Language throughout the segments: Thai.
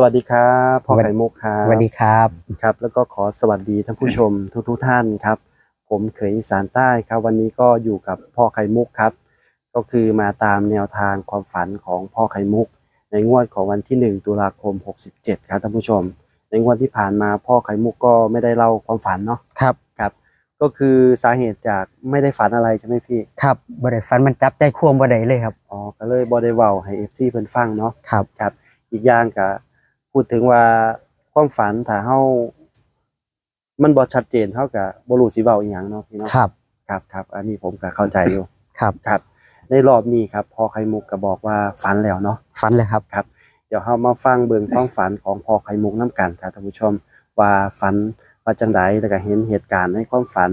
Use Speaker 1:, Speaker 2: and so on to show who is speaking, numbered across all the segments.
Speaker 1: สวัสดีครับพ่อ
Speaker 2: สวัสดี
Speaker 1: ไข่มุกครับ
Speaker 2: สวัสดีครับ
Speaker 1: ครับ แล้วก็ขอสวัสดีท่านผู้ชมทุกทุกๆท่านครับ ผมเขยอีสานใต้ครับ วันนี้ก็อยู่กับพ่อไข่มุกครับ ก็คือมาตามแนวทางความฝันของพ่อไข่มุก ในงวดของวันที่ 1 ตุลาคม 67 ครับท่านผู้ชม ในงวดที่ผ่านมาพ่อไข่มุกก็ไม่ได้เล่าความฝันเนาะ
Speaker 2: ครับ
Speaker 1: ครับ ก็คือสาเหตุจากไม่ได้ฝันอะไรใช่ไหมพี่
Speaker 2: ครับบริฟันมันจับใจควมบ่ได้เลยครับ
Speaker 1: อ๋อก็เลยบอได้เว้าให้เอฟซีเพิ่นฟังเนาะ
Speaker 2: ครับ
Speaker 1: ครับอีกอย่างก็ พูดถึงว่าความฝันถ้าเฮามันบ่ชัดเจนเท่ากับบ่รู้สิเว้าอีหยังเนาะพี่เนาะ
Speaker 2: ครับ
Speaker 1: ครับครับ อันนี้ผมก็เข้าใจอยู่
Speaker 2: ครับ
Speaker 1: ครับ ในรอบนี้ครับ พอไข่มุกก็บอกว่าฝันแล้วเนาะ
Speaker 2: ฟันเลยครับ
Speaker 1: ครับ เดี๋ยวเฮามาฟังเบิ่งความฝันของพอไข่มุกน้กันครับท่านผู้ชมว่าฝันว่าจังไดแล้วก็เห็นเหตุการณ์ในความฝัน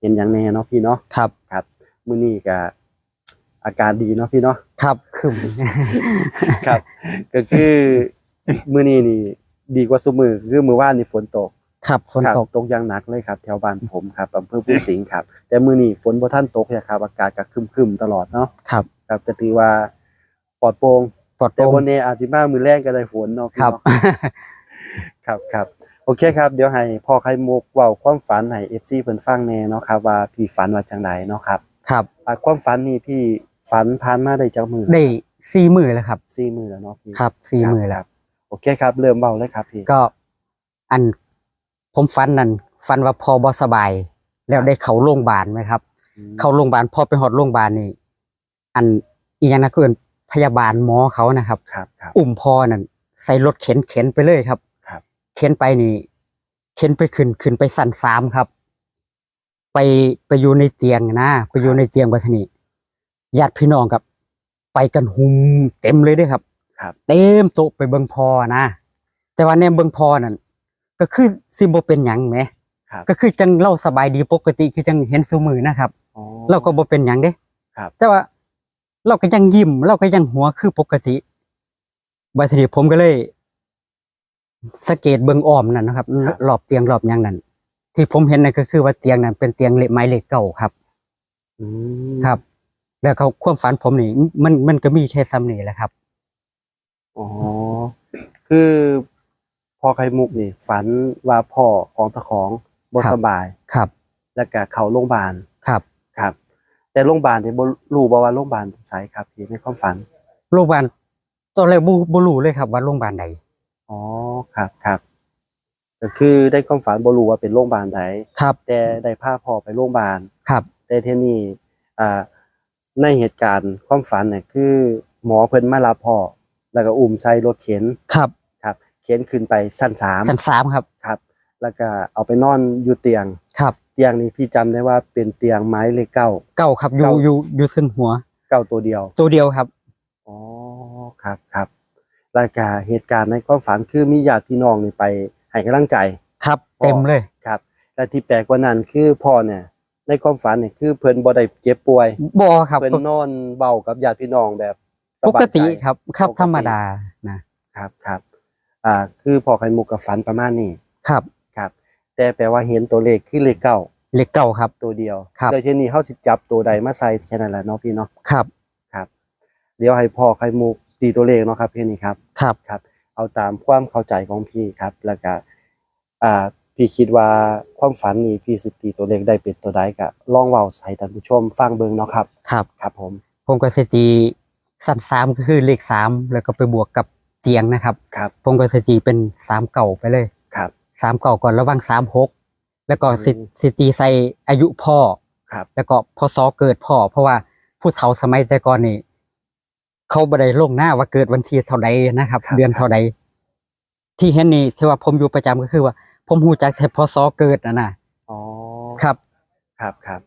Speaker 1: เห็นหยังแน่เนาะพี่เนาะ
Speaker 2: ครับ
Speaker 1: ครับมื้อนี้ก็อากาศดีเนาะพี่เนาะ
Speaker 2: ครับขึ้น
Speaker 1: ครับ ก็คือ มื้อนี้นี่ดีกว่าซุมื้อคือมื้อวานนี่ฝนตก
Speaker 2: ครับฝน
Speaker 1: ครับ
Speaker 2: ตก
Speaker 1: ตกอย่างหนักเลยครับ แถวบ้านผมครับอำเภอผู้สิงห์ครับ แต่มื้อนี้ฝนบ่ทันตกเลยครับอากาศก็ครึมๆตลอดเนาะ
Speaker 2: ครับ
Speaker 1: ครับก็ถือว่าปลอดโปร่ง
Speaker 2: ปลอดโป
Speaker 1: แต่
Speaker 2: ร่ง
Speaker 1: บ่แน่อาจสิมามื้อแรงก็ได้ฝนเนาะพี่
Speaker 2: ครับ
Speaker 1: เนาะครับครับโอเคครับ เดี๋ยวให้พ่อไข่มุกเว้าความฝันให้ FC เพิ่นฟังแหน่เนาะครับ ว่าพี่ฝันว่าจังไดเนาะครับ
Speaker 2: ครับ
Speaker 1: อ่าความฝันนี่พี่ฝันผ่านมาได้จักมื้อ
Speaker 2: ได้สี่มือแล้วครับ
Speaker 1: สี่มื้อแล้วเนาะพี่
Speaker 2: ครับสี่
Speaker 1: ครับ
Speaker 2: มือแล้ว
Speaker 1: โอเคครับ เริ่มเบาเลยครับพี่
Speaker 2: ก็อันผมฟันนั่นฟันว่าพอบอสบาย แล้วได้เข้าโรงพยาบาลไหมครับ
Speaker 1: อืม
Speaker 2: เข้าโรงพยาบาลพอไปหอดโรงพยาบาลนี่ อันอีกอย่างนะคือพยาบาลหมอเขานะครับ
Speaker 1: ครับครับ
Speaker 2: อุ้มพ่อนั่นใส่รถเข็นเข็นไปเลยครับ
Speaker 1: ครับ
Speaker 2: เข็นไปนี่ เข็นไปขึ้นขึ้นไปสั่นสามครับ ไปไปอยู่ในเตียงนะไปอยู่ในเตียงบัทนีญาติพี่น้องครับ ไปกันหุมเต็มเลยเด้วยครับ
Speaker 1: ครับ
Speaker 2: เต็มโต๊ะไปเบิงพอนะ แต่ว่าเนี่ยเบิงพอนั่นก็คือซิบ่เป็นหยังแหม
Speaker 1: ครับ
Speaker 2: ก็คือจังเล่าสบายดีปกติคือจังเห็นซูมือนะครับ
Speaker 1: อ๋อ
Speaker 2: เราก็บ่เป็นหยังเด้
Speaker 1: ครับ
Speaker 2: แต่ว่าเราก็ยังยิ้ม เราก็ยังหัวคือปกติบัดนี้ผมก็เลยสังเกตเบิ่งอ้อมนั่นนะครับ
Speaker 1: ครับ
Speaker 2: รอบเตียงรอบหยังนั่นที่ผมเห็นนั่นก็คือว่าเตียงนั้นเป็นเตียงเหล็กไม้เหล็กเก่าครับ
Speaker 1: อืม
Speaker 2: ครับ แล้วเขาความฝันผมนี่มันมันก็มีแค่ซ้ำนี่แหละครับ
Speaker 1: อ๋อ คือพ่อไข่มุกนี่ ฝันว่าพ่อของตะของบ่
Speaker 2: ครับ
Speaker 1: สบาย
Speaker 2: ครับ
Speaker 1: แล้วก็เข้าโรงพยาบาล
Speaker 2: ครับ
Speaker 1: ครับ แต่โรงพยาบาลนี่บ่รู้บ่ว่าโรงพยาบาลไสครับพี่ในความฝัน
Speaker 2: โรงพยาบาลตอนแรกบ่บ่รู้เลยครับว่าโรงพยาบาลใด
Speaker 1: อ๋อ ครับครับก็คือได้ความฝันบ่รู้ว่าเป็นโรงพยาบาลใด
Speaker 2: ครับ
Speaker 1: แต่ได้พาพ่อไปโรงพยาบาล
Speaker 2: ครับ
Speaker 1: แต่ทีนี้อ่าในเหตุการณ์ความฝันเนี่ยคือ หมอเพิ่นมารับพ่อ แล้วก็อุ้มใส่รถเข็น
Speaker 2: ครับ
Speaker 1: ครับเข็นขึ้นไปชั้นสาม
Speaker 2: สันสามครับ
Speaker 1: ครับ แล้วก็เอาไปนอนอยู่เตียง
Speaker 2: ครับ
Speaker 1: เตียงนี้พี่จำได้ว่าเป็นเตียงไม้เลขเก้า
Speaker 2: เก่าครับอยู่
Speaker 1: เก่า
Speaker 2: อยู่อยู่ซึ่งหัว
Speaker 1: เก้าตัวเดียว
Speaker 2: ตัวเดียวครับ
Speaker 1: อ๋อครับครับแล้วก็เหตุการณ์ในความฝันคือมีญาติพี่น้องนี่ไปให้กำลังใจ
Speaker 2: ครับ เต็มเลย
Speaker 1: ครับ และที่แปลกกว่านั้นคือพ่อเนี่ย ในความฝันเนี่ยคือเพิ่นบ่ได้เจ็บป่วย
Speaker 2: บ่ครับ
Speaker 1: เพิ่นนอนเบากับญาติพี่น้องแบบส
Speaker 2: ป
Speaker 1: บาย
Speaker 2: ก
Speaker 1: ใจ
Speaker 2: ติครับครับ
Speaker 1: ปกติ
Speaker 2: ธรรมดานะ
Speaker 1: ครับครับอ่าคือพ่อไข่มุกกับฝันประมาณนี้
Speaker 2: ครับ
Speaker 1: ครับ แต่แปลว่าเห็นตัวเลขคือเลขเก้า
Speaker 2: เหล็กเก่าครับ
Speaker 1: ตัวเดียว
Speaker 2: ครับ
Speaker 1: โดยที่นี่เขาสิจับตัวใดมาใส่แค่นั้นแหละเนาะพี่เนาะ
Speaker 2: ครับ
Speaker 1: ครับ เดี๋ยวให้พ่อไข่มุกตีตัวเลขเนาะครับพี่นี่ครับ
Speaker 2: ครับ
Speaker 1: ครับ เอาตามความเข้าใจของพี่ครับ แล้วก็อ่าพี่คิดว่าความฝันนี้พี่สิตีตัวเลขได้เป็นตัวใดก็ลองเว้าใส่ท่านผู้ชมฟังเบิ่งเนาะครับ
Speaker 2: ครับ
Speaker 1: ครับผม
Speaker 2: ผมก็สตี สันสามก็คือเลขสามแล้วก็ไปบวกกับเตียงนะครับ
Speaker 1: ครับ
Speaker 2: ผมก็สตีเป็นสามเก่าไปเลย
Speaker 1: ครับ
Speaker 2: สามเก่าก่อนระหว่างสามหกแล้วก็สิ
Speaker 1: อืม
Speaker 2: สตีใส่อายุพ่อ
Speaker 1: ครับ
Speaker 2: แล้วก็พศเกิดพ่อ เพราะว่าผู้เฒ่าสมัยแต่ก่อนนี่เขาบ่ได้ลงหน้าว่าเกิดวันที่เท่าใดนะครับ
Speaker 1: ครับ
Speaker 2: เดือนเท่าใดที่เห็นนี่ที่ว่าผมอยู่ประจำก็คือว่า ผมหูจักแต่พศเกิดนะนะ
Speaker 1: อ๋อ
Speaker 2: ครับ
Speaker 1: ครับครับ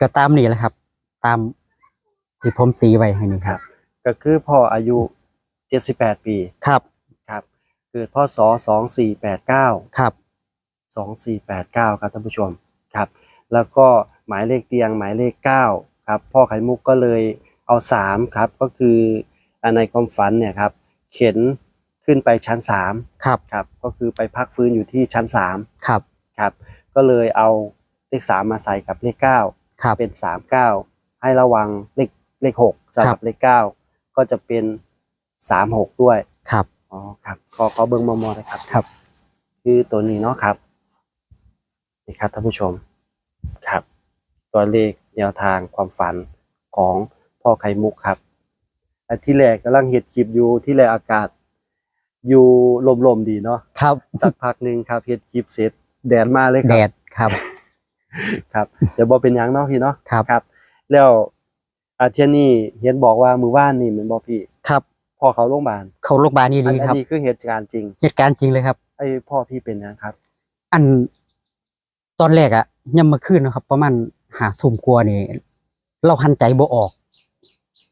Speaker 2: ก็ตามนี่แหละครับ ตามที่ผมตีไว้ให้นี่
Speaker 1: ค
Speaker 2: ค
Speaker 1: รั
Speaker 2: รับบ
Speaker 1: ก็คือพ่ออายุ 78 ปี
Speaker 2: ครับ
Speaker 1: ครับ เกิดพศ2489
Speaker 2: ครับ
Speaker 1: 2489 ครับท่านผู้ชมครับ แล้วก็หมายเลขเตียงหมายเลข 9 ครับ พ่อไข่มุกก็เลยเอา 3 ครับ ก็คืออ่าในความฝันเนี่ยครับ เข็นขึ้นไปชั้น 3
Speaker 2: ครับ
Speaker 1: ครับ ก็คือไปพักฟื้นอยู่ที่ชั้น
Speaker 2: ครับ
Speaker 1: 3ครับ ก็เลยเอาเลข 3 มาใส่กับเลข 9
Speaker 2: ครับ
Speaker 1: เป็น 39 ให้ระวังเลขเลข6สำห
Speaker 2: ครั
Speaker 1: รับบเลข 9 ก็จะเป็น36ด้วย
Speaker 2: ครับ
Speaker 1: อ๋อครับขอขอเบิ้งมอมอนะครับ
Speaker 2: ครับ
Speaker 1: คือตัวนี้เนาะครับนี่ครับท่านผู้ชมครับ ตัวเลขแนวทางความฝันของพ่อไข่มุกครับอันที่แรกกำลังเห็ดคลิปอยู่ที่แรกอากาศ อยู่ลมๆดีเนาะ
Speaker 2: ครับ
Speaker 1: สักพักหนึ่งครับเฮ็ดคลิปเสร็จแดดมาเลยค
Speaker 2: แด
Speaker 1: รับ
Speaker 2: ดครับ
Speaker 1: ครับเดี๋ยวบอเป็นหยังเนาะพี่เนาะ
Speaker 2: ครับ
Speaker 1: ครับ แล้ว อาเทียนนี่เห็นบอกว่ามือว่านนี่เหมือนบอพี่
Speaker 2: ครับ
Speaker 1: พ่อเขาโรงพยาบาล
Speaker 2: เขาโรงพยาบาลนี่
Speaker 1: อัน
Speaker 2: ดี
Speaker 1: อัน
Speaker 2: ครับ
Speaker 1: นี้คือเหตุการณ์จริง
Speaker 2: เหตุการณ์จริงเลยครับ
Speaker 1: ไอ้พ่อพี่เป็นหยังครับ
Speaker 2: อันตอนแรกอะยังมาขึ้นนะครับ ประมาณหาทุ่มกลัวานี่ เราหันใจบ่ออก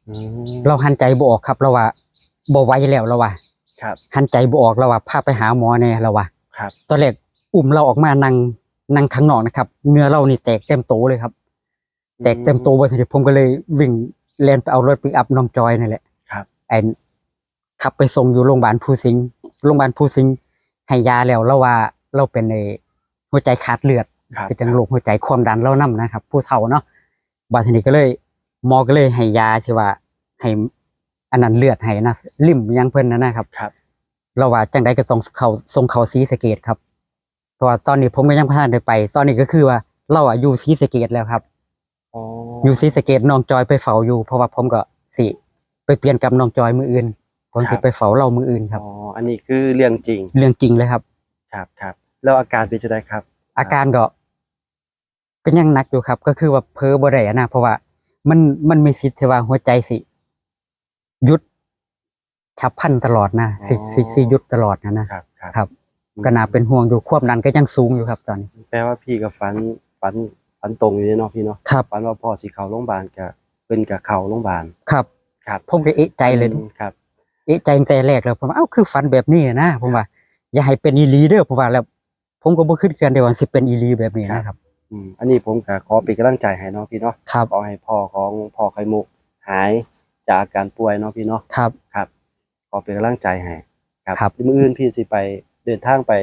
Speaker 1: อืม
Speaker 2: เราหันใจบ่ออกครับ เราว่าบ่ไหวแล้วเราว่า
Speaker 1: ครับ
Speaker 2: หันใจบ่ออกเราว่าพาไปหาหมอแน่เราว่า
Speaker 1: ครับ
Speaker 2: ตอนแรกอุ้มเราออกมานั่งนั่งข้างนอกนะครับเนื้อเรานี่แตกเต็มโตเลยครับ แตกเต็มโตไปทีนี้ผมก็เลยวิ่งแล่นไปเอารถปิกอัพน้องจอยนั่นแหละ
Speaker 1: ครับ
Speaker 2: ไอ้ขับไปส่งอยู่โรงพยาบาลภูสิงห์โรงพยาบาลภูสิงห์ให้ยาแล้วเราว่าเราเป็นในหัวใจขาดเลือด
Speaker 1: ครับ
Speaker 2: คือจังโรคหัวใจความดันเรานํนะครับ ผู้เฒ่าเนาะบาดทีนี้ก็เลยหมอก็เลยให้ยาที่ว่าให้อันนั้นเลือดให้นะลิ่มยังเพิ่นนะนะครับ
Speaker 1: ครับ
Speaker 2: เราว่าจังใดก็ต้องเขาส่งเขาซีสะเกตครับเพราะว่าตอนนี้ผมก็ยังพัฒนาได้ไปตอนนี้ก็คือว่าเราอะอยู่ซีสะเกตแล้วครับ
Speaker 1: อ๋อ
Speaker 2: อยู่ซีสะเกตน้องจอยไปเฝ้าอยู่ เพราะว่าผมก็สิไปเปลี่ยนกับน้องจอยมืออื่นผมสิไปเฝ้าเรามืออื่นครับ
Speaker 1: อ๋ออันนี้คือเรื่องจริง
Speaker 2: เรื่องจริงเลยครับ
Speaker 1: ครับครับแล้วอาการเป็นจะไดครับ
Speaker 2: อาการก็ก็ยังหนักอยู่ครับ ก็คือว่าเพ้อบ่ได้อะนะเพราะว่า มันมันมีสิทธิ์ที่ว่าหัวใจสิหยุดฉับพลันตลอดนะสิสิสิหยุดตลอดนะนะครับ
Speaker 1: ครับ
Speaker 2: ครับก็น่าเป็นห่วงอยู่ควบนั้นก็ยังสูงอยู่ครับตอนนี้
Speaker 1: แปลว่าพี่กับฝันฝัน ฝันตรงอยู่เนาะพี่เนาะ
Speaker 2: ครับ
Speaker 1: ฝันว่าพ่อสิเข้าโรงพยาบาลกับเป็นกับเข้าโรงพยาบาล
Speaker 2: ครับ
Speaker 1: ครับ
Speaker 2: ผมก็เอะใจเลย
Speaker 1: อืมครับ
Speaker 2: เอะใจตั้งแต่แรกแล้วผมว่าเอ้าคือฝันแบบนี้นะผมว่า อย่าให้เป็นอีหลีเด้อผมว่าแล้ว ผมก็บ่คิดเกินเดียวาสิเป็นอีหลีแบบนี้นะครับ
Speaker 1: อืมอันนี้ผมก็ขอเป็นกำลังใจให้เนาะพี่เนาะ
Speaker 2: ครับ
Speaker 1: ขอให้พ่อของพ่อไข่มุกหายจากอาการป่วยเนาะพี่เนาะ
Speaker 2: ครับ
Speaker 1: ครับขอเป็นกำลังใจให้ครับ
Speaker 2: ครับ
Speaker 1: มื้ออื่นพี่สิไปเดินทางไป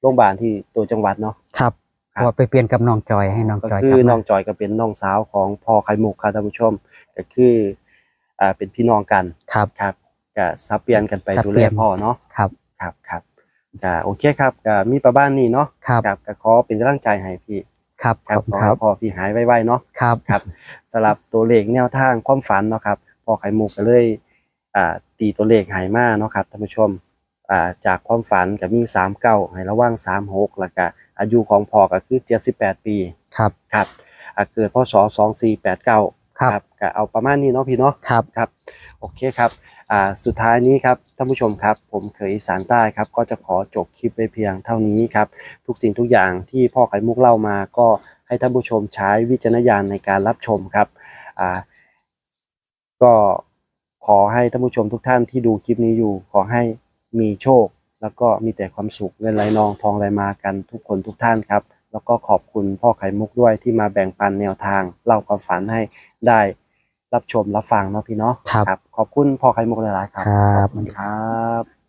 Speaker 1: โรงพยาบาลที่ตัวจังหวัดเนาะ
Speaker 2: ครับเพ
Speaker 1: ครับ
Speaker 2: ราะว่าไปเปลี่ยนกับน้องจอยให้น้อง
Speaker 1: ก็
Speaker 2: จอย
Speaker 1: คื
Speaker 2: กลั
Speaker 1: อบน้
Speaker 2: มา
Speaker 1: องจอยก็เป็นน้องสาวของพ่อไข่มุกครับท่านผู้ชม ก็คืออ่าเป็นพี่น้องกัน
Speaker 2: ครับ
Speaker 1: ครับก็สับเปลี่ยนกันไป
Speaker 2: สับ
Speaker 1: ดู
Speaker 2: เปลี่
Speaker 1: แล
Speaker 2: ยน
Speaker 1: พ่อเนาะ
Speaker 2: ครับ
Speaker 1: ครับครับก็โอเคครับก็มีประบ้านนี้เนาะ
Speaker 2: ครับ
Speaker 1: ครับก็ขอเป็นกำลังใจให้พี่
Speaker 2: ครับ
Speaker 1: ครับ
Speaker 2: ขอบ
Speaker 1: ขอ
Speaker 2: คุณค
Speaker 1: ให้
Speaker 2: รับ
Speaker 1: พ่อพี่หายไวๆเนาะ
Speaker 2: ครับ
Speaker 1: ครับสำหรับตัวเลขแนวทางความฝันเนาะครับพอไข่มุกก็เลยอ่าตีตัวเลขใหายมาเนาะครับท่านผู้ชมอ่าจากความฝันก็มี3เก้าให้ระว่าง3 6แล้วก็ อายุของพ่อก็คือ 78 ปี
Speaker 2: ครับ
Speaker 1: ครับอ่าเกิดพศ2489
Speaker 2: ครับ
Speaker 1: ก็เอาประมาณนี้เนาะพี่เนาะ
Speaker 2: ครับ
Speaker 1: ครับ โอเคครับอ่าสุดท้ายนี้ครับท่านผู้ชมครับ ผมเคยอีสารใต้ครับ ก็จะขอจบคลิปไปเพียงเท่านี้ครับ ทุกสิ่งทุกอย่างที่พ่อไข่มุกเล่ามาก็ให้ท่านผู้ชมใช้วิจารณญาณในการรับชมครับอ่าก็ขอให้ท่านผู้ชมทุกท่านที่ดูคลิปนี้อยู่ ขอให้มีโชค แล้วก็มีแต่ความสุขเงินไหลนองทองไหลมากันทุกคนทุกท่านครับ แล้วก็ขอบคุณพ่อไข่มุกด้วยที่มาแบ่งปันแนวทางเล่าความฝันให้ได้รับชมรับฟังเนาะพี่เนาะ
Speaker 2: ครับ
Speaker 1: ขอบคุณพ่อไข่มุกหลายๆครับ
Speaker 2: ครับ
Speaker 1: ขอบคุณครับ